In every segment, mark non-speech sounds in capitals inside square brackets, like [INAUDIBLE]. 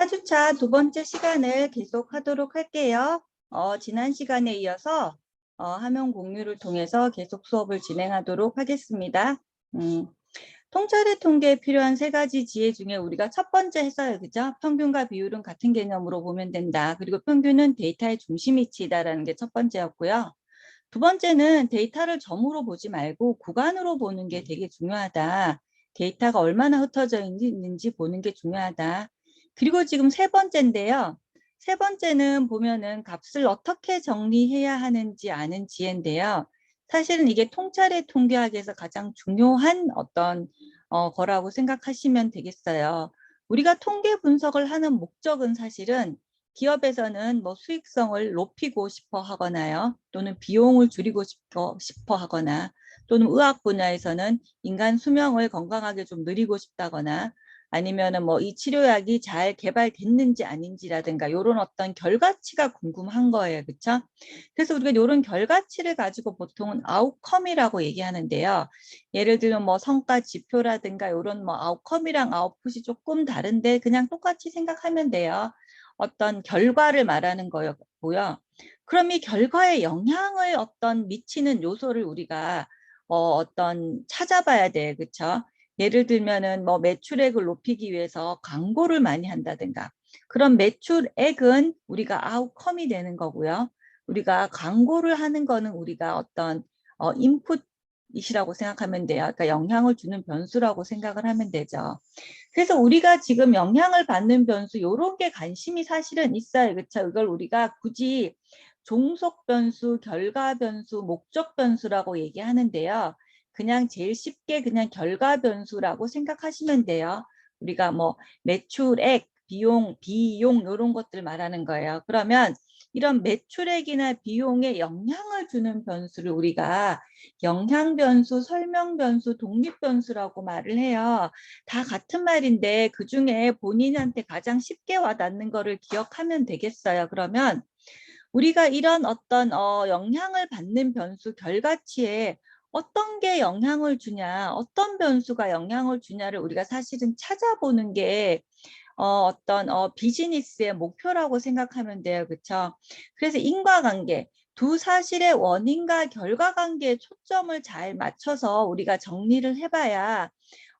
4주차 두 번째 시간을 계속하도록 할게요. 어, 지난 시간에 이어서 어, 화면 공유를 통해서 계속 수업을 진행하도록 하겠습니다. 음, 통찰의 통계에 필요한 세 가지 지혜 중에 우리가 첫 번째 했어요. 그죠? 평균과 비율은 같은 개념으로 보면 된다. 그리고 평균은 데이터의 중심 위치이다라는 게 첫 번째였고요. 두 번째는 데이터를 점으로 보지 말고 구간으로 보는 게 되게 중요하다. 데이터가 얼마나 흩어져 있는지 보는 게 중요하다. 그리고 지금 세 번째인데요. 세 번째는 보면은 값을 어떻게 정리해야 하는지 아는 지혜인데요. 사실은 이게 통찰의 통계학에서 가장 중요한 어떤 어, 거라고 생각하시면 되겠어요. 우리가 통계 분석을 하는 목적은 사실은 기업에서는 뭐 수익성을 높이고 싶어 하거나요. 또는 비용을 줄이고 싶어, 싶어 하거나 또는 의학 분야에서는 인간 수명을 건강하게 좀 늘리고 싶다거나 아니면은 뭐 이 치료약이 잘 개발됐는지 아닌지라든가 이런 어떤 결과치가 궁금한 거예요. 그렇죠? 그래서 우리가 이런 결과치를 가지고 보통은 아웃컴이라고 얘기하는데요. 예를 들면 뭐 성과 지표라든가 이런 뭐 아웃컴이랑 아웃풋이 조금 다른데 그냥 똑같이 생각하면 돼요. 어떤 결과를 말하는 거였고요. 그럼 이 결과에 영향을 어떤 미치는 요소를 우리가 어, 어떤 찾아봐야 돼. 그렇죠? 예를 들면은 뭐 매출액을 높이기 위해서 광고를 많이 한다든가 그런 매출액은 우리가 아웃컴이 되는 거고요. 우리가 광고를 하는 거는 우리가 어떤 어, 인풋이라고 생각하면 돼요. 그러니까 영향을 주는 변수라고 생각을 하면 되죠. 그래서 우리가 지금 영향을 받는 변수 이런 게 관심이 사실은 있어요. 그렇죠? 이걸 우리가 굳이 종속 변수, 결과 변수, 목적 변수라고 얘기하는데요. 그냥 제일 쉽게 그냥 결과 변수라고 생각하시면 돼요. 우리가 뭐 매출액, 비용, 비용 이런 것들 말하는 거예요. 그러면 이런 매출액이나 비용에 영향을 주는 변수를 우리가 영향 변수, 설명 변수, 독립 변수라고 말을 해요. 다 같은 말인데 그 중에 본인한테 가장 쉽게 와닿는 거를 기억하면 되겠어요. 그러면 우리가 이런 어떤 어, 영향을 받는 변수 결과치에 어떤 게 영향을 주냐, 어떤 변수가 영향을 주냐를 우리가 사실은 찾아보는 게 어, 어떤 어, 비즈니스의 목표라고 생각하면 돼요. 그렇죠? 그래서 인과관계, 두 사실의 원인과 결과관계에 초점을 잘 맞춰서 우리가 정리를 해봐야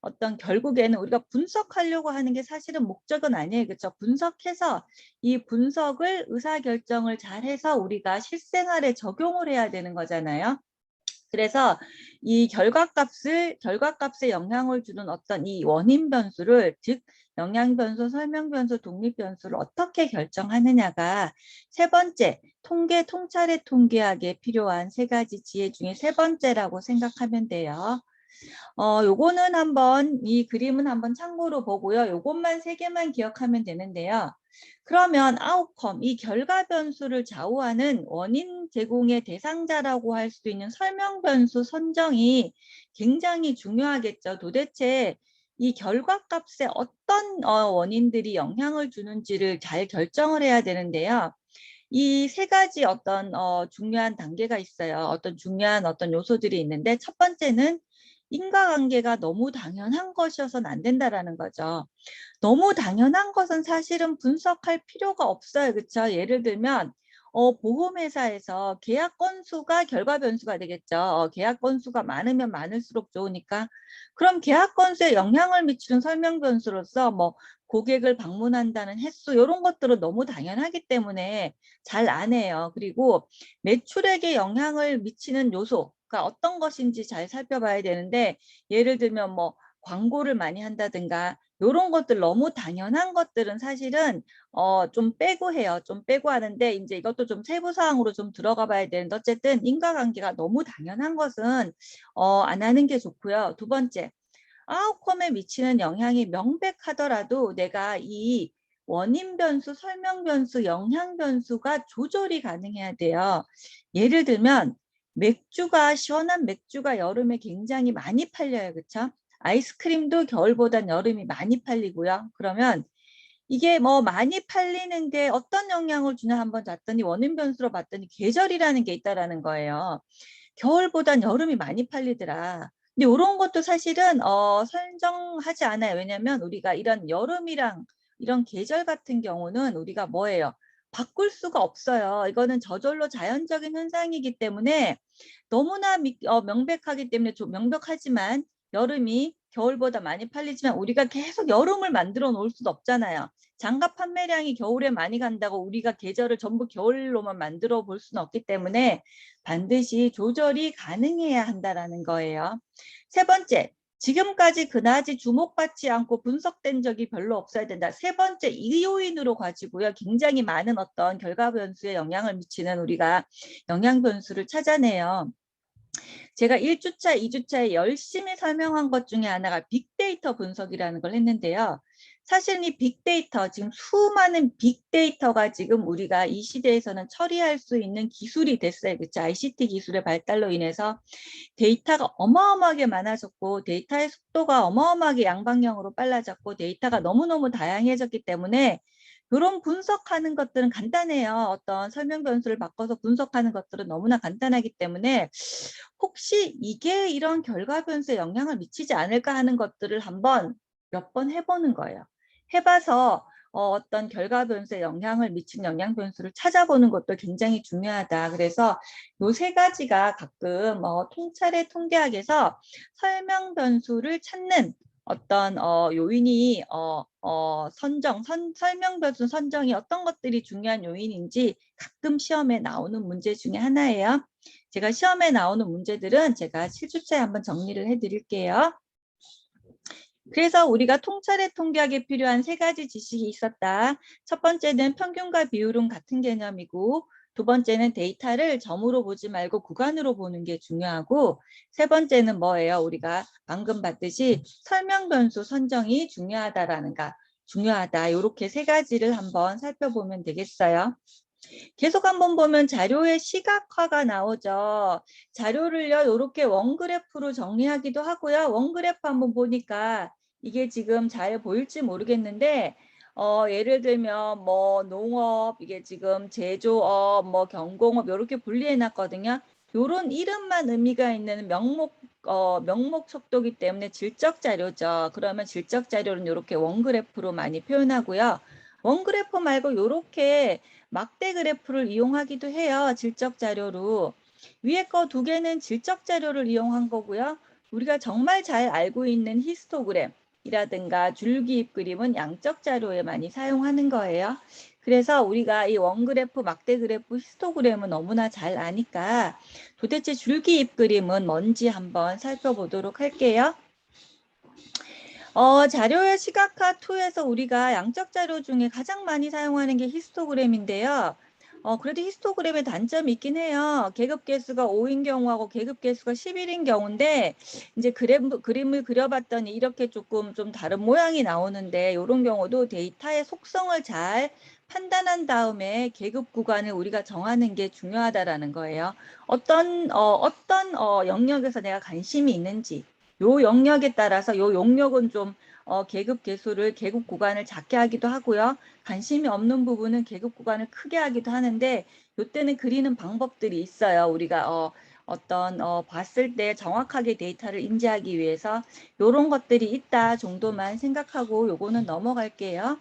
어떤 결국에는 우리가 분석하려고 하는 게 사실은 목적은 아니에요. 그렇죠? 분석해서 이 분석을 의사결정을 잘 해서 우리가 실생활에 적용을 해야 되는 거잖아요. 그래서 이 결과값을 결과값에 영향을 주는 어떤 이 원인 변수를 즉 영향 변수, 설명 변수, 독립 변수를 어떻게 결정하느냐가 세 번째 통계 통찰의 통계학에 필요한 세 가지 지혜 중에 세 번째라고 생각하면 돼요. 어, 요거는 한번 이 그림은 한번 참고로 보고요. 요것만 세 개만 기억하면 되는데요. 그러면 아웃컴, 이 결과 변수를 좌우하는 원인 제공의 대상자라고 할 수 있는 설명 변수 선정이 굉장히 중요하겠죠. 도대체 이 결과 값에 어떤 어, 원인들이 영향을 주는지를 잘 결정을 해야 되는데요. 이 세 가지 어떤 어, 중요한 단계가 있어요. 어떤 중요한 어떤 요소들이 있는데 첫 번째는 인과관계가 너무 당연한 것이어서는 안 된다라는 거죠. 너무 당연한 것은 사실은 분석할 필요가 없어요. 그렇죠? 예를 들면 어, 보험회사에서 계약 건수가 결과 변수가 되겠죠. 어, 계약 건수가 많으면 많을수록 좋으니까. 그럼 계약 건수에 영향을 미치는 설명 변수로서 뭐 고객을 방문한다는 횟수 이런 것들은 너무 당연하기 때문에 잘 안 해요. 그리고 매출액에 영향을 미치는 요소 가 어떤 것인지 잘 살펴봐야 되는데 예를 들면 뭐 광고를 많이 한다든가 이런 것들 너무 당연한 것들은 사실은 어 좀 빼고 해요. 좀 빼고 하는데 이제 이것도 좀 세부 사항으로 좀 들어가 봐야 되는데 어쨌든 인과관계가 너무 당연한 것은 어 안 하는 게 좋고요. 두 번째 아웃컴에 미치는 영향이 명백하더라도 내가 이 원인 변수, 설명 변수, 영향 변수가 조절이 가능해야 돼요. 예를 들면 맥주가 시원한 맥주가 여름에 굉장히 많이 팔려요. 그렇죠? 아이스크림도 겨울보단 여름이 많이 팔리고요. 그러면 이게 뭐 많이 팔리는 게 어떤 영향을 주냐 한번 봤더니 원인 변수로 봤더니 계절이라는 게 있다라는 거예요. 겨울보단 여름이 많이 팔리더라. 근데 이런 것도 사실은 어 설정하지 않아요. 왜냐하면 우리가 이런 여름이랑 이런 계절 같은 경우는 우리가 뭐예요? 바꿀 수가 없어요. 이거는 저절로 자연적인 현상이기 때문에 너무나 미- 어, 명백하기 때문에 좀 명백하지만 여름이 겨울보다 많이 팔리지만 우리가 계속 여름을 만들어 놓을 수도 없잖아요. 장갑 판매량이 겨울에 많이 간다고 우리가 계절을 전부 겨울로만 만들어 볼 수는 없기 때문에 반드시 조절이 가능해야 한다라는 거예요. 세 번째, 지금까지 그다지 주목받지 않고 분석된 적이 별로 없어야 된다. 세 번째, 이 요인으로 가지고요. 굉장히 많은 어떤 결과 변수에 영향을 미치는 우리가 영향 변수를 찾아내요. 제가 1주차, 2주차에 열심히 설명한 것 중에 하나가 빅데이터 분석이라는 걸 했는데요. 사실은 이 빅데이터, 지금 수많은 빅데이터가 지금 우리가 이 시대에서는 처리할 수 있는 기술이 됐어요. 그렇죠? ICT 기술의 발달로 인해서 데이터가 어마어마하게 많아졌고 데이터의 속도가 어마어마하게 양방향으로 빨라졌고 데이터가 너무너무 다양해졌기 때문에 이런 분석하는 것들은 간단해요. 어떤 설명 변수를 바꿔서 분석하는 것들은 너무나 간단하기 때문에 혹시 이게 이런 결과 변수에 영향을 미치지 않을까 하는 것들을 한번 몇 번 해보는 거예요. 해봐서 어, 어떤 결과 변수에 영향을 미친 영향 변수를 찾아보는 것도 굉장히 중요하다. 그래서 요 세 가지가 가끔 어, 통찰의 통계학에서 설명 변수를 찾는 어떤 어, 요인이 어, 어, 선정, 선, 설명 변수 선정이 어떤 것들이 중요한 요인인지 가끔 시험에 나오는 문제 중에 하나예요. 제가 시험에 나오는 문제들은 제가 7주차에 한번 정리를 해드릴게요. 그래서 우리가 통찰의 통계학에 필요한 세 가지 지식이 있었다. 첫 번째는 평균과 비율은 같은 개념이고 두 번째는 데이터를 점으로 보지 말고 구간으로 보는 게 중요하고 세 번째는 뭐예요? 우리가 방금 봤듯이 설명 변수 선정이 중요하다라는 가 중요하다. 이렇게 세 가지를 한번 살펴보면 되겠어요. 계속 한번 보면 자료의 시각화가 나오죠. 자료를요, 이렇게 원그래프로 정리하기도 하고요. 원그래프 한번 보니까 이게 지금 잘 보일지 모르겠는데, 어, 예를 들면 뭐 농업, 이게 지금 제조업, 뭐 경공업 이렇게 분리해 놨거든요. 요런 이름만 의미가 있는 명목 어, 명목 척도기 때문에 질적 자료죠. 그러면 질적 자료는 이렇게 원 그래프로 많이 표현하고요. 원 그래프 말고 이렇게 막대 그래프를 이용하기도 해요. 질적 자료로. 위에 거 두 개는 질적 자료를 이용한 거고요. 우리가 정말 잘 알고 있는 히스토그램 이라든가 줄기입 그림은 양적 자료에 많이 사용하는 거예요. 그래서 우리가 이 원그래프, 막대 그래프, 히스토그램은 너무나 잘 아니까 도대체 줄기입 그림은 뭔지 한번 살펴보도록 할게요. 어, 자료의 시각화 2에서 우리가 양적 자료 중에 가장 많이 사용하는 게 히스토그램인데요. 어, 그래도 히스토그램의 단점이 있긴 해요. 계급 개수가 5인 경우하고 계급 개수가 11인 경우인데, 이제 그램, 그림을 그려봤더니 이렇게 조금 좀 다른 모양이 나오는데, 이런 경우도 데이터의 속성을 잘 판단한 다음에 계급 구간을 우리가 정하는 게 중요하다라는 거예요. 어떤, 어, 어떤 어, 영역에서 내가 관심이 있는지, 요 영역에 따라서 요 용역은 좀 어, 계급 개수를 계급 구간을 작게 하기도 하고요. 관심이 없는 부분은 계급 구간을 크게 하기도 하는데 요때는 그리는 방법들이 있어요. 우리가 어, 어떤 어, 봤을 때 정확하게 데이터를 인지하기 위해서 요런 것들이 있다 정도만 생각하고 요거는 넘어갈게요.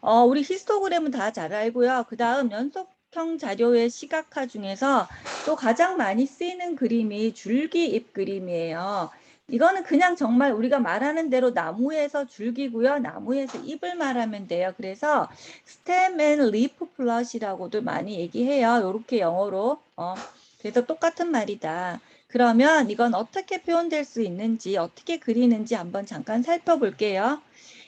어, 우리 히스토그램은 다 잘 알고요. 그 다음 연속형 자료의 시각화 중에서 또 가장 많이 쓰이는 그림이 줄기잎 그림이에요. 이거는 그냥 정말 우리가 말하는 대로 나무에서 줄기고요. 나무에서 잎을 말하면 돼요. 그래서 스템 앤 리프 플러시라고도 많이 얘기해요. 이렇게 영어로. 어, 그래서 똑같은 말이다. 그러면 이건 어떻게 표현될 수 있는지, 어떻게 그리는지 한번 잠깐 살펴볼게요.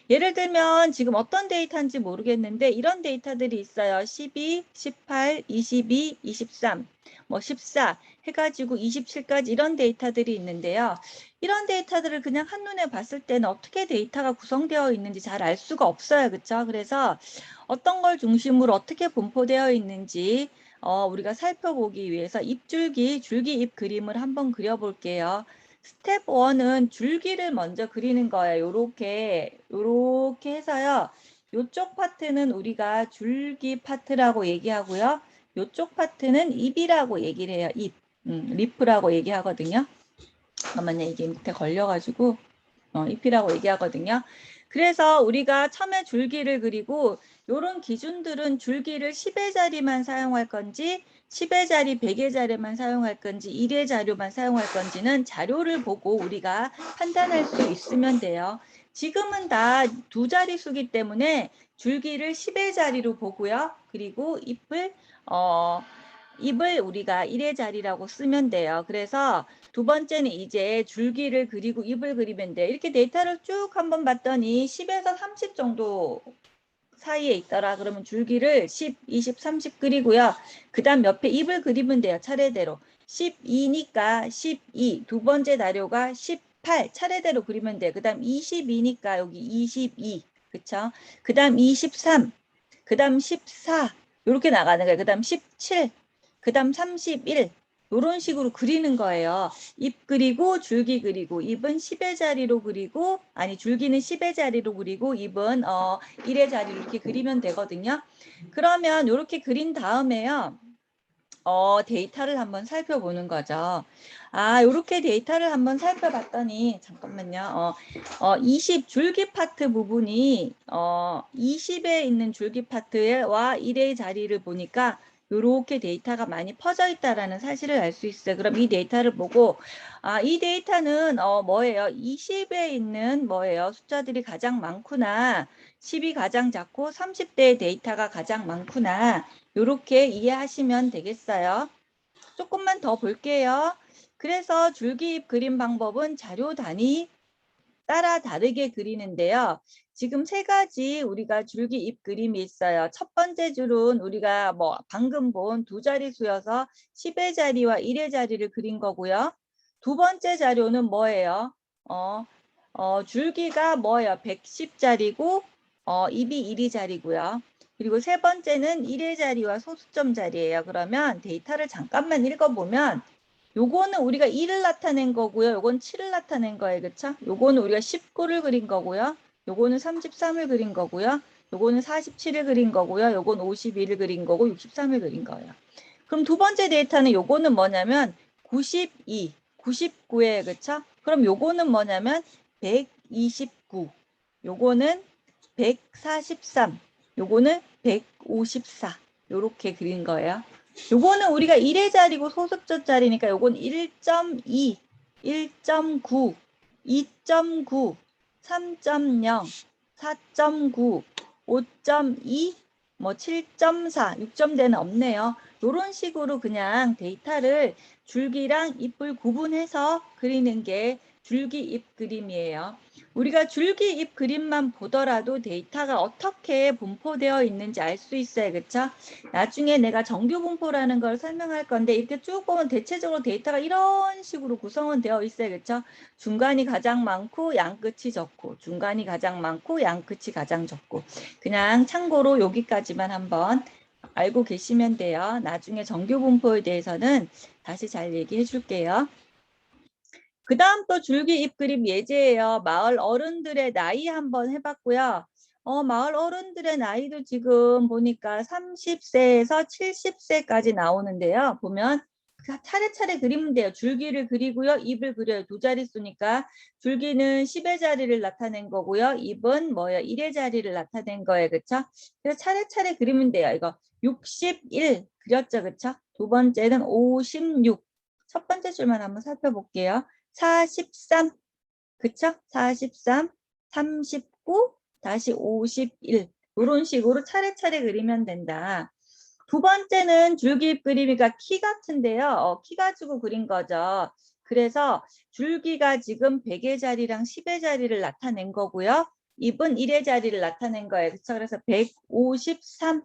예를 들면 지금 어떤 데이터인지 모르겠는데 이런 데이터들이 있어요. 12, 18, 22, 23, 뭐 14 해가지고 27까지 이런 데이터들이 있는데요. 이런 데이터들을 그냥 한눈에 봤을 때는 어떻게 데이터가 구성되어 있는지 잘 알 수가 없어요. 그렇죠? 그래서 어떤 걸 중심으로 어떻게 분포되어 있는지 어, 우리가 살펴보기 위해서 잎줄기, 줄기 잎 그림을 한번 그려볼게요. 스텝 1은 줄기를 먼저 그리는 거예요. 요렇게, 요렇게 해서요. 요쪽 파트는 우리가 줄기 파트라고 얘기하고요. 요쪽 파트는 잎이라고 얘기를 해요. 잎. 음, 리프라고 얘기하거든요. 이게 밑에 걸려가지고, 어, 잎이라고 얘기하거든요. 그래서 우리가 처음에 줄기를 그리고 이런 기준들은 줄기를 10의 자리만 사용할 건지 10의 자리, 100의 자리만 사용할 건지 1의 자료만 사용할 건지는 자료를 보고 우리가 판단할 수 있으면 돼요. 지금은 다 두 자릿수기 때문에 줄기를 10의 자리로 보고요. 그리고 잎을 어 잎을 우리가 1의 자리라고 쓰면 돼요. 그래서 두 번째는 이제 줄기를 그리고 잎을 그리면 돼. 이렇게 데이터를 쭉 한번 봤더니 10에서 30 정도 사이에 있더라. 그러면 줄기를 10, 20, 30 그리고요. 그 다음 옆에 잎을 그리면 돼요. 차례대로. 12니까 12. 두 번째 나료가 18. 차례대로 그리면 돼요. 그 다음 22니까 여기 22. 그쵸? 그 다음 23. 그 다음 14. 이렇게 나가는 거예요. 그 다음 17. 그 다음 31. 이런 식으로 그리는 거예요. 잎 그리고 줄기 그리고 잎은 10의 자리로 그리고 아니 줄기는 10의 자리로 그리고 잎은 어 1의 자리로 이렇게 그리면 되거든요. 그러면 이렇게 그린 다음에요. 어 데이터를 한번 살펴보는 거죠. 아, 이렇게 데이터를 한번 살펴봤더니 잠깐만요. 어, 어 20 줄기 파트 부분이 어 20에 있는 줄기 파트와 1의 자리를 보니까 이렇게 데이터가 많이 퍼져 있다라는 사실을 알 수 있어요. 그럼 이 데이터를 보고 아, 이 데이터는 어 뭐예요? 20에 있는 뭐예요? 숫자들이 가장 많구나. 10이 가장 작고 30대의 데이터가 가장 많구나. 이렇게 이해하시면 되겠어요. 조금만 더 볼게요. 그래서 줄기잎 그림 방법은 자료 단위 따라 다르게 그리는데요. 지금 세 가지 우리가 줄기 잎 그림이 있어요. 첫 번째 줄은 우리가 뭐 방금 본 두 자릿수여서 10의 자리와 1의 자리를 그린 거고요. 두 번째 자료는 뭐예요? 어, 어, 줄기가 뭐예요? 110자리고 어, 잎이 1의 자리고요. 그리고 세 번째는 1의 자리와 소수점 자리예요. 그러면 데이터를 잠깐만 읽어보면 요거는 우리가 1을 나타낸 거고요. 요건 7을 나타낸 거예요. 그쵸? 요거는 우리가 19를 그린 거고요. 요거는 33을 그린 거고요. 요거는 47을 그린 거고요. 요건 51을 그린 거고 63을 그린 거예요. 그럼 두 번째 데이터는 요거는 뭐냐면 92, 99예요. 그쵸? 그럼 요거는 뭐냐면 129, 요거는 143, 요거는 154 요렇게 그린 거예요. 요거는 우리가 1의 자리고 소수점 자리니까 요건 1.2, 1.9, 2.9, 3.0, 4.9, 5.2, 뭐 7.4, 6점대는 없네요. 요런 식으로 그냥 데이터를 줄기랑 잎을 구분해서 그리는 게 줄기 잎 그림이에요. 우리가 줄기 잎 그림만 보더라도 데이터가 어떻게 분포되어 있는지 알 수 있어요. 그쵸? 나중에 내가 정규 분포라는 걸 설명할 건데 이렇게 쭉 보면 대체적으로 데이터가 이런 식으로 구성은 되어 있어요. 그쵸? 중간이 가장 많고 양끝이 적고 중간이 가장 많고 양끝이 가장 적고 그냥 참고로 여기까지만 한번 알고 계시면 돼요. 나중에 정규 분포에 대해서는 다시 잘 얘기해 줄게요. 그 다음 또 줄기 잎 그림 예제예요. 마을 어른들의 나이 한번 해봤고요. 어, 마을 어른들의 나이도 지금 보니까 30세에서 70세까지 나오는데요. 보면 차례차례 그리면 돼요. 줄기를 그리고요. 잎을 그려요. 두 자릿수니까 줄기는 10의 자리를 나타낸 거고요. 잎은 뭐예요? 1의 자리를 나타낸 거예요. 그쵸? 그래서 차례차례 그리면 돼요. 이거 61 그렸죠. 그쵸? 두 번째는 56. 첫 번째 줄만 한번 살펴볼게요. 43, 그쵸? 43, 39, 다시 51. 이런 식으로 차례차례 그리면 된다. 두 번째는 줄기 그림이가 키 같은데요. 어, 키 가지고 그린 거죠. 그래서 줄기가 지금 100의 자리랑 10의 자리를 나타낸 거고요. 잎은 1의 자리를 나타낸 거예요. 그렇죠? 그래서 153,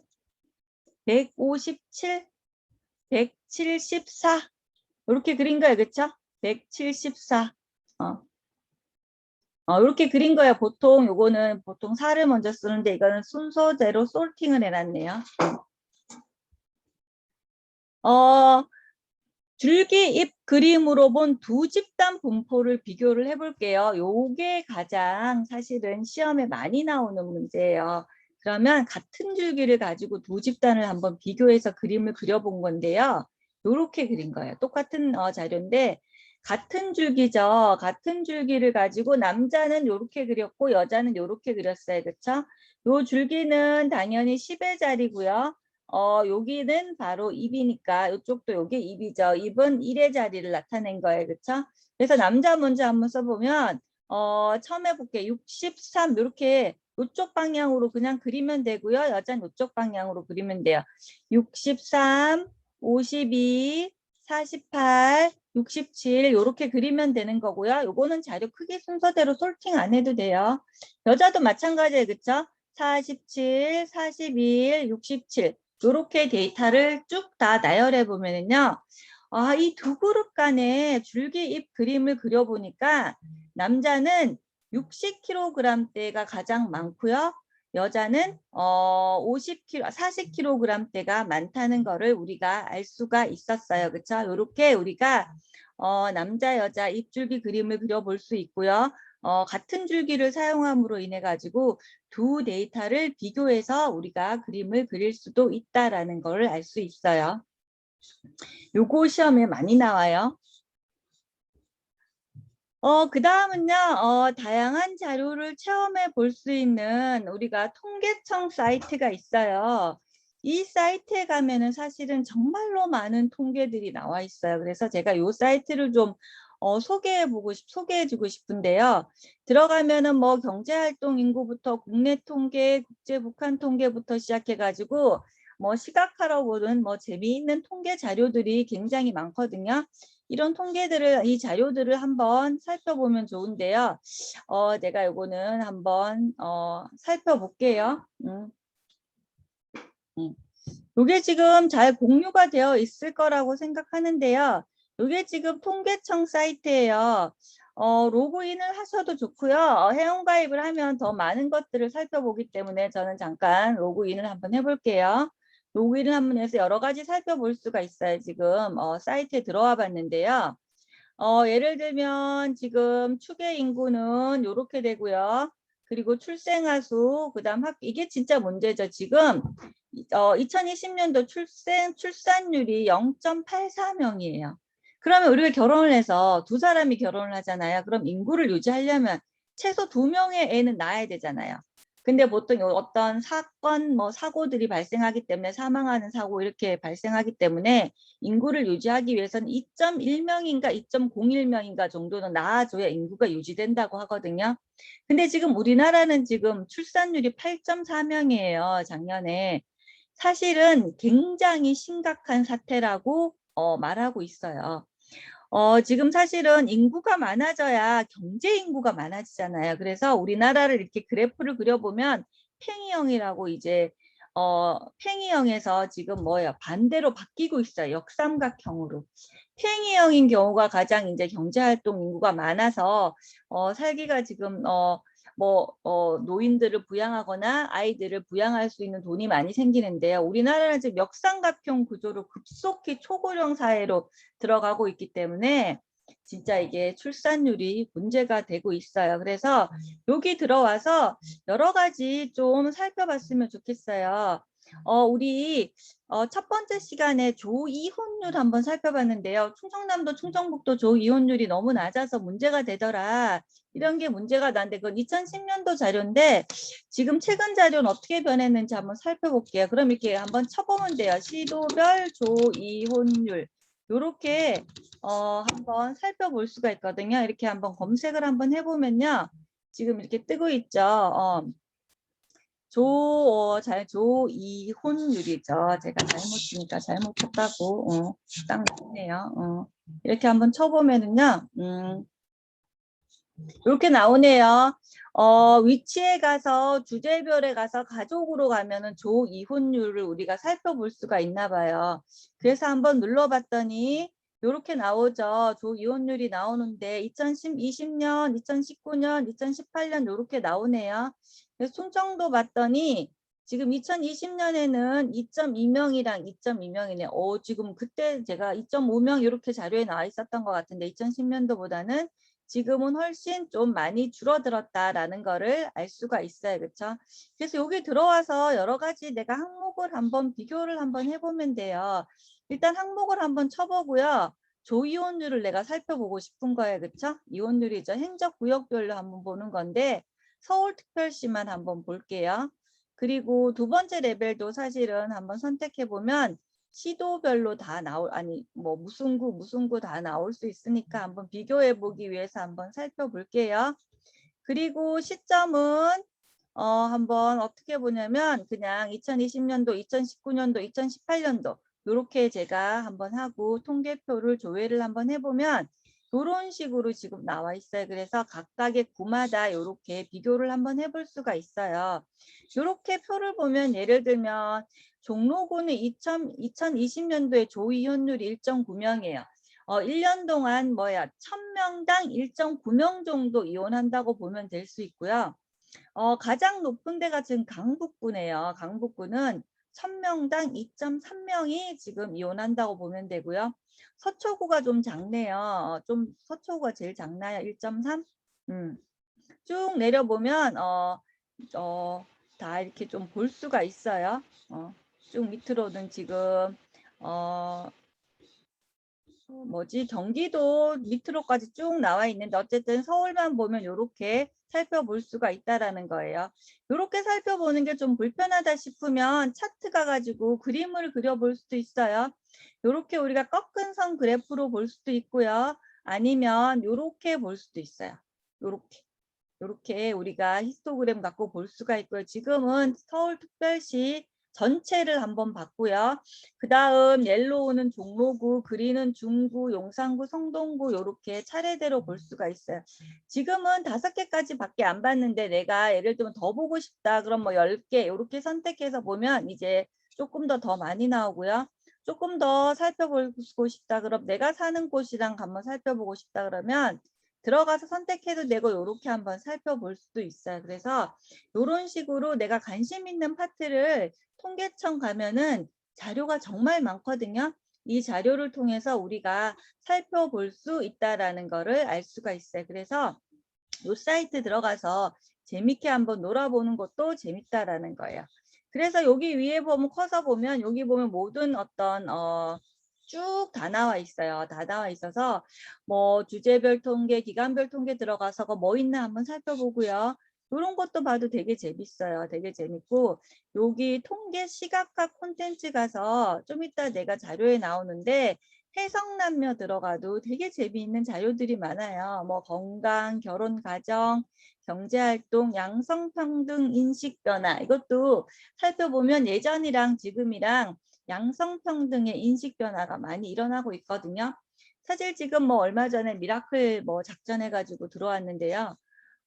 157, 174 이렇게 그린 거예요. 그렇죠? 174. 어. 어, 이렇게 그린 거예요. 보통 요거는 보통 4를 먼저 쓰는데 이거는 순서대로 솔팅을 해놨네요. 어, 줄기 잎 그림으로 본 두 집단 분포를 비교를 해볼게요. 요게 가장 사실은 시험에 많이 나오는 문제예요. 그러면 같은 줄기를 가지고 두 집단을 한번 비교해서 그림을 그려본 건데요. 요렇게 그린 거예요. 똑같은 어, 자료인데 같은 줄기죠. 같은 줄기를 가지고 남자는 이렇게 그렸고 여자는 이렇게 그렸어요. 그쵸? 요 줄기는 당연히 10의 자리고요. 어, 여기는 바로 입이니까 이쪽도 요게 입이죠. 입은 1의 자리를 나타낸 거예요. 그쵸? 그래서 남자 먼저 한번 써보면 어, 처음 해볼게. 63 이렇게 이쪽 방향으로 그냥 그리면 되고요. 여자는 이쪽 방향으로 그리면 돼요. 63, 52, 48, 67 이렇게 그리면 되는 거고요. 요거는 자료 크기 순서대로 솔팅 안 해도 돼요. 여자도 마찬가지예요. 그쵸? 47, 41, 67 이렇게 데이터를 쭉 다 나열해 보면은요. 아, 이 두 그룹 간의 줄기 잎 그림을 그려보니까 남자는 60kg대가 가장 많고요. 여자는 어 50kg, 40kg대가 많다는 거를 우리가 알 수가 있었어요. 그렇죠? 이렇게 우리가 어 남자 여자 잎줄기 그림을 그려볼 수 있고요. 어 같은 줄기를 사용함으로 인해 가지고 두 데이터를 비교해서 우리가 그림을 그릴 수도 있다라는 것을 알수 있어요. 요거 시험에 많이 나와요. 어, 그 다음은요, 어, 다양한 자료를 체험해 볼 수 있는 우리가 통계청 사이트가 있어요. 이 사이트에 가면은 사실은 정말로 많은 통계들이 나와 있어요. 그래서 제가 이 사이트를 좀 어, 소개해 보고 싶, 소개해 주고 싶은데요. 들어가면은 뭐 경제활동 인구부터 국내 통계, 국제 북한 통계부터 시작해 가지고 뭐 시각화로 보는 뭐 재미있는 통계 자료들이 굉장히 많거든요. 이런 통계들을 이 자료들을 한번 살펴보면 좋은데요. 어, 내가 이거는 한번 어, 살펴볼게요. 음. 음. 이게 지금 잘 공유가 되어 있을 거라고 생각하는데요. 이게 지금 통계청 사이트예요. 어, 로그인을 하셔도 좋고요. 어, 회원가입을 하면 더 많은 것들을 살펴보기 때문에 저는 잠깐 로그인을 한번 해볼게요. 로그인을 한번 해서 여러 가지 살펴볼 수가 있어요. 지금 어, 사이트에 들어와 봤는데요. 어, 예를 들면 지금 추계 인구는 이렇게 되고요. 그리고 출생아 수, 그 다음 학, 이게 진짜 문제죠. 지금 어, 2020년도 출생, 출산율이 0.84명이에요. 그러면 우리가 결혼을 해서 두 사람이 결혼을 하잖아요. 그럼 인구를 유지하려면 최소 두 명의 애는 낳아야 되잖아요. 근데 보통 어떤 사건, 뭐 사고들이 발생하기 때문에 사망하는 사고 이렇게 발생하기 때문에 인구를 유지하기 위해서는 2.1명인가 2.01명인가 정도는 낳아줘야 인구가 유지된다고 하거든요. 근데 지금 우리나라는 지금 출산율이 8.4명이에요. 작년에. 사실은 굉장히 심각한 사태라고 어, 말하고 있어요. 어, 지금 사실은 인구가 많아져야 경제 인구가 많아지잖아요. 그래서 우리나라를 이렇게 그래프를 그려보면 팽이형이라고 이제 어, 팽이형에서 지금 뭐예요? 반대로 바뀌고 있어요. 역삼각형으로. 팽이형인 경우가 가장 이제 경제활동 인구가 많아서 어, 살기가 지금 어, 뭐 어, 노인들을 부양하거나 아이들을 부양할 수 있는 돈이 많이 생기는데요. 우리나라는 지금 역삼각형 구조로 급속히 초고령 사회로 들어가고 있기 때문에 진짜 이게 출산율이 문제가 되고 있어요. 그래서 여기 들어와서 여러 가지 좀 살펴봤으면 좋겠어요. 어, 우리 어, 첫 번째 시간에 조이혼율 한번 살펴봤는데요. 충청남도, 충청북도 조이혼율이 너무 낮아서 문제가 되더라. 이런 게 문제가 나는데 그건 2010년도 자료인데 지금 최근 자료는 어떻게 변했는지 한번 살펴볼게요. 그럼 이렇게 한번 쳐보면 돼요. 시도별 조이혼율. 요렇게 어, 한번 살펴볼 수가 있거든요. 이렇게 한번 검색을 한번 해보면요. 지금 이렇게 뜨고 있죠. 어, 조, 어, 잘, 조 이 혼율이죠. 제가 잘못 치니까 잘못했다고, 어, 딱 맞네요. 어. 이렇게 한번 쳐보면은요, 음, 이렇게 나오네요. 어, 위치에 가서 주제별에 가서 가족으로 가면은 조 이혼율을 우리가 살펴볼 수가 있나 봐요. 그래서 한번 눌러봤더니 이렇게 나오죠. 조 이혼율이 나오는데 2020년, 2019년, 2018년 이렇게 나오네요. 충청도 봤더니 지금 2020년에는 2.2명이랑 2.2명이네. 어, 지금 그때 제가 2.5명 이렇게 자료에 나와 있었던 것 같은데 2010년도보다는 지금은 훨씬 좀 많이 줄어들었다라는 거를 알 수가 있어요. 그렇죠? 그래서 여기 들어와서 여러 가지 내가 항목을 한번 비교를 한번 해보면 돼요. 일단 항목을 한번 쳐보고요. 조이온율을 내가 살펴보고 싶은 거예요. 그쵸? 이온율이죠. 행적 구역별로 한번 보는 건데 서울특별시만 한번 볼게요. 그리고 두 번째 레벨도 사실은 한번 선택해 보면 시도별로 다 나올 아니 뭐 무슨 구 무슨 구 다 나올 수 있으니까 한번 비교해 보기 위해서 한번 살펴볼게요. 그리고 시점은 어 한번 어떻게 보냐면 그냥 2020년도, 2019년도, 2018년도 요렇게 제가 한번 하고 통계표를 조회를 한번 해보면 요런 식으로 지금 나와 있어요. 그래서 각각의 구마다 요렇게 비교를 한번 해볼 수가 있어요. 요렇게 표를 보면 예를 들면 종로구는 2000, 2020년도에 조이혼율이 1.9명이에요. 어, 1년 동안 뭐야 1000명당 1.9명 정도 이혼한다고 보면 될 수 있고요. 어, 가장 높은 데가 지금 강북구네요. 강북구는 1000명당 2.3명이 지금 이혼한다고 보면 되고요. 서초구가 좀 작네요. 어, 좀 서초구가 제일 작나요? 1.3? 음. 쭉 내려보면 어, 어, 다 이렇게 좀 볼 수가 있어요. 어, 쭉 밑으로는 지금 어, 뭐지 경기도 밑으로까지 쭉 나와 있는데 어쨌든 서울만 보면 이렇게 살펴볼 수가 있다라는 거예요. 이렇게 살펴보는 게 좀 불편하다 싶으면 차트 가가지고 그림을 그려볼 수도 있어요. 이렇게 우리가 꺾은 선 그래프로 볼 수도 있고요. 아니면 이렇게 볼 수도 있어요. 이렇게. 이렇게 우리가 히스토그램 갖고 볼 수가 있고요. 지금은 서울특별시 전체를 한번 봤고요. 그 다음 옐로우는 종로구, 그린은 중구, 용산구, 성동구 이렇게 차례대로 볼 수가 있어요. 지금은 다섯 개까지 밖에 안 봤는데 내가 예를 들면 더 보고 싶다. 그럼 뭐 10개 이렇게 선택해서 보면 이제 조금 더더 많이 나오고요. 조금 더 살펴보고 싶다. 그럼 내가 사는 곳이랑 한번 살펴보고 싶다. 그러면 들어가서 선택해도 되고 이렇게 한번 살펴볼 수도 있어요. 그래서 이런 식으로 내가 관심 있는 파트를 통계청 가면은 자료가 정말 많거든요. 이 자료를 통해서 우리가 살펴볼 수 있다라는 거를 알 수가 있어요. 그래서 이 사이트 들어가서 재밌게 한번 놀아보는 것도 재밌다라는 거예요. 그래서 여기 위에 보면 커서 보면 여기 보면 모든 어떤 어, 쭉 다 나와 있어요. 다 나와 있어서 뭐 주제별 통계, 기간별 통계 들어가서 뭐 있나 한번 살펴보고요. 이런 것도 봐도 되게 재밌어요. 되게 재밌고 여기 통계 시각화 콘텐츠 가서 좀 이따 내가 자료에 나오는데 해성남녀 들어가도 되게 재미있는 자료들이 많아요. 뭐 건강, 결혼, 가정, 경제활동, 양성평등, 인식변화 이것도 살펴보면 예전이랑 지금이랑 양성평등의 인식 변화가 많이 일어나고 있거든요. 사실 지금 뭐 얼마 전에 미라클 뭐 작전해가지고 들어왔는데요.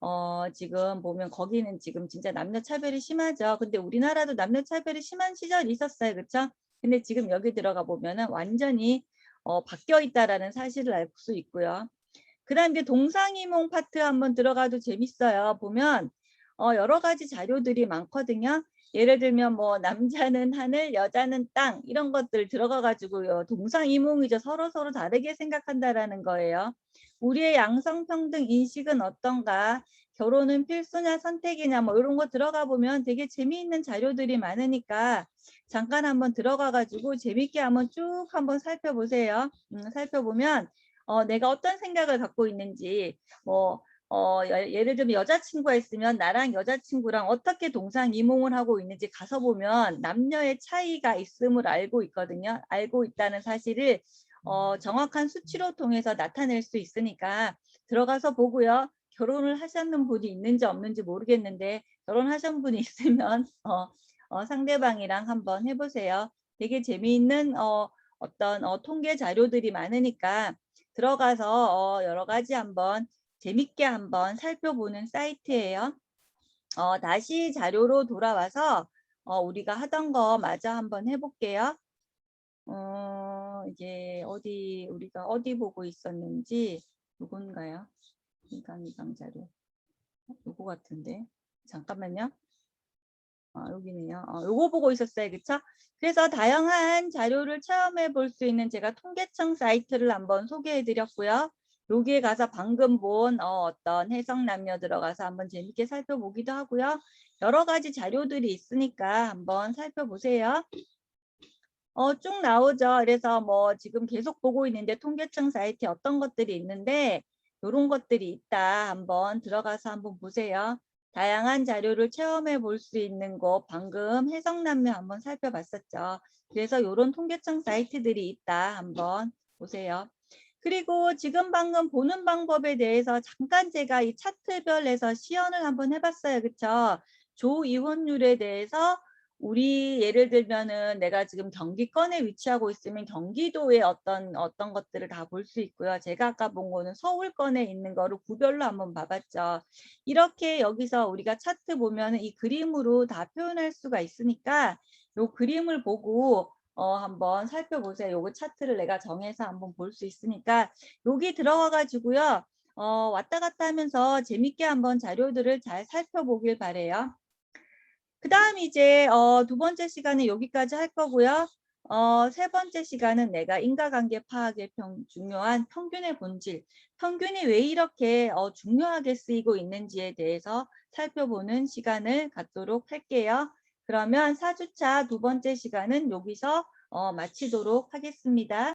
어, 지금 보면 거기는 지금 진짜 남녀 차별이 심하죠. 근데 우리나라도 남녀 차별이 심한 시절이 있었어요. 그렇죠? 근데 지금 여기 들어가 보면은 완전히 어, 바뀌어 있다라는 사실을 알 수 있고요. 그다음 이제 동상이몽 파트 한번 들어가도 재밌어요. 보면 어, 여러 가지 자료들이 많거든요. 예를 들면 뭐 남자는 하늘, 여자는 땅 이런 것들 들어가 가지고요. 동상이몽이죠. 서로 서로 다르게 생각한다라는 거예요. 우리의 양성평등 인식은 어떤가? 결혼은 필수냐 선택이냐 뭐 이런 거 들어가 보면 되게 재미있는 자료들이 많으니까 잠깐 한번 들어가 가지고 재밌게 한번 쭉 한번 살펴보세요. 음, 살펴보면 어, 내가 어떤 생각을 갖고 있는지 뭐 어, 여- 예를 들면 여자친구가 있으면 나랑 여자친구랑 어떻게 동상이몽을 하고 있는지 가서 보면 남녀의 차이가 있음을 알고 있거든요. 알고 있다는 사실을 어, 정확한 수치로 통해서 나타낼 수 있으니까 들어가서 보고요. 결혼을 하셨는 분이 있는지 없는지 모르겠는데 결혼하신 분이 [LAUGHS] 있으면 어, 어, 상대방이랑 한번 해보세요. 되게 재미있는 어, 어떤 어, 통계 자료들이 많으니까 들어가서 어, 여러 가지 한번 재밌게 한번 살펴보는 사이트예요. 어, 다시 자료로 돌아와서 어, 우리가 하던 거 마저 한번 해볼게요. 어, 이제 어디 우리가 어디 보고 있었는지 누군가요? 이강 이강 자료. 어, 요거 같은데. 잠깐만요. 아, 여기네요. 어, 요거 보고 있었어요. 그쵸? 그래서 다양한 자료를 체험해 볼 수 있는 제가 통계청 사이트를 한번 소개해 드렸고요. 여기에 가서 방금 본 어, 어떤 해석 남녀 들어가서 한번 재밌게 살펴보기도 하고요. 여러 가지 자료들이 있으니까 한번 살펴보세요. 어, 쭉 나오죠. 그래서 뭐 지금 계속 보고 있는데 통계청 사이트에 어떤 것들이 있는데 이런 것들이 있다. 한번 들어가서 한번 보세요. 다양한 자료를 체험해 볼 수 있는 곳 방금 해석남매 한번 살펴봤었죠. 그래서 이런 통계청 사이트들이 있다. 한번 보세요. 그리고 지금 방금 보는 방법에 대해서 잠깐 제가 이 차트별에서 시연을 한번 해봤어요. 그쵸? 조이혼율에 대해서 우리 예를 들면은 내가 지금 경기권에 위치하고 있으면 경기도의 어떤 어떤 것들을 다 볼 수 있고요. 제가 아까 본 거는 서울권에 있는 거를 구별로 한번 봐봤죠. 이렇게 여기서 우리가 차트 보면은 이 그림으로 다 표현할 수가 있으니까 요 그림을 보고 어 한번 살펴보세요. 요거 차트를 내가 정해서 한번 볼 수 있으니까 여기 들어가 가지고요. 어 왔다 갔다 하면서 재밌게 한번 자료들을 잘 살펴보길 바래요. 그 다음 이제 어, 두 번째 시간은 여기까지 할 거고요. 어, 세 번째 시간은 내가 인과관계 파악에 평, 중요한 평균의 본질, 평균이 왜 이렇게 어, 중요하게 쓰이고 있는지에 대해서 살펴보는 시간을 갖도록 할게요. 그러면 4주차 두 번째 시간은 여기서 어, 마치도록 하겠습니다.